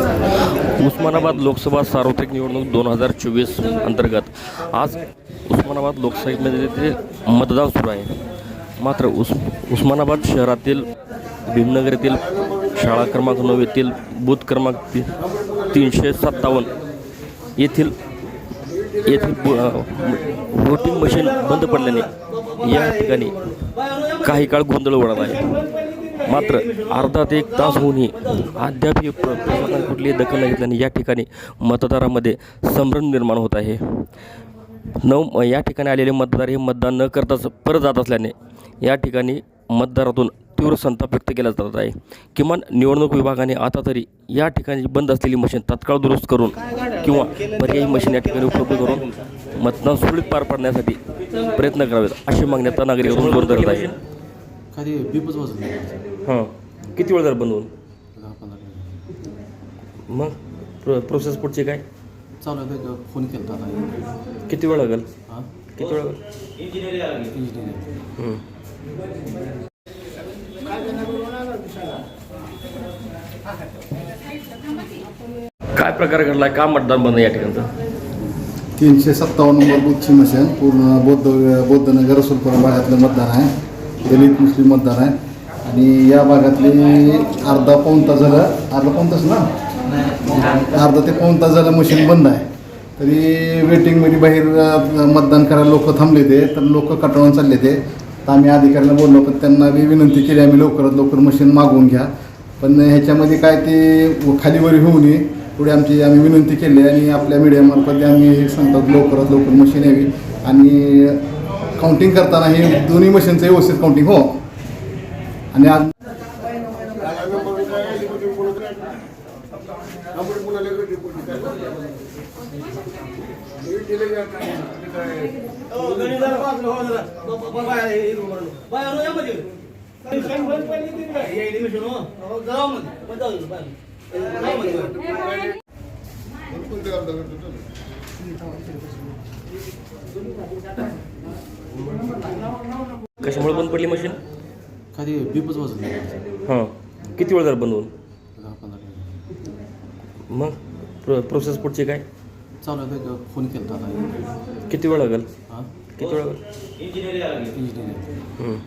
उस्मानाबाद लोकसभा सार्वत्रिक निवडणूक दोन हजार चोवीस अंतर्गत. आज उस्मानाबाद लोकसभेमध्ये ते मतदान सुरू आहे. मात्र उस उस्मानाबाद शहरातील भीमनगर येथील शाळा क्रमांक नऊ येथील बूथ क्रमांक ती तीनशे सत्तावन्न येथील येथील ब- व्होटिंग मशीन बंद पडल्याने या ठिकाणी काही काळ गोंधळ उडाला आहे. मात्र अर्धा ते एक तास होऊनही अद्याप ही प्रशासनाने कुठलीही दखल न घेतल्याने या ठिकाणी मतदारामध्ये संभ्रम निर्माण होत आहे. नऊ या ठिकाणी आलेले मतदार हे मतदान न करताच परत जात असल्याने या ठिकाणी मतदारातून तीव्र संताप व्यक्त केला जात आहे. किमान निवडणूक विभागाने आता तरी या ठिकाणी बंद असलेली मशीन तत्काळ दुरुस्त करून किंवा पर्यायी मशीन या ठिकाणी उपलब्ध करून मतदान सुरळीत पार पाडण्यासाठी प्रयत्न करावेत अशी मागणी आता नागरिकांकडून करत धरत आहे. कधी बीपच वाजत नाही हां. किती वेळ झाला बंद होऊन दहा पंधरा मिनिट मग? प्र प्रोसेस पुढची काय? चालू आहे का फोन केला आता. किती वेळ लागेल? हां? किती वेळ लागेल? इंजिनियर हं. काय प्रकार घडला? का मतदान बंद या ठिकाणचं? तीनशे सत्तावन्न नंबर बूथची मशीन. पूर्ण बौद्ध बौद्धनगर रसूलपुरा भागातलं मतदान आहे. दलित मुस्लिम मतदान आहे आणि या भागातले अर्धा पाऊण तास झालं. अर्धा पाऊन तास ना? अर्धा ते पाऊन तास झालं मशीन बंद आहे. तरी वेटिंगमध्ये बाहेर मतदान करायला लोक थांबले ते तर लोक कटाळून चालले ते. तर आम्ही अधिकाऱ्यांना बोललो पण त्यांना बी विनंती केली आम्ही लवकरात लवकर मशीन मागवून घ्या. पण ह्याच्यामध्ये काय ते खालीवर होऊ नये पुढे आमची आम्ही विनंती केली आणि आपल्या मीडियामार्फत आम्ही हे लवकरात लवकर मशीन यावी. आणि काउंटिंग करताना हे दोन्ही मशीनचं व्यवस्थित काउंटिंग हो. आणि आज कशामुळे बंद पडली मशीन? कधी बीपच वाजत नाही हां. किती वेळ झाला बंद होऊन? दहा पंधरा मिनिट. मग? प्र प्रोसेस पुढची काय? चालू आहे फोन केला किती वेळ लागेल? हां? किती वेळ लागेल? इंजिनियर हं.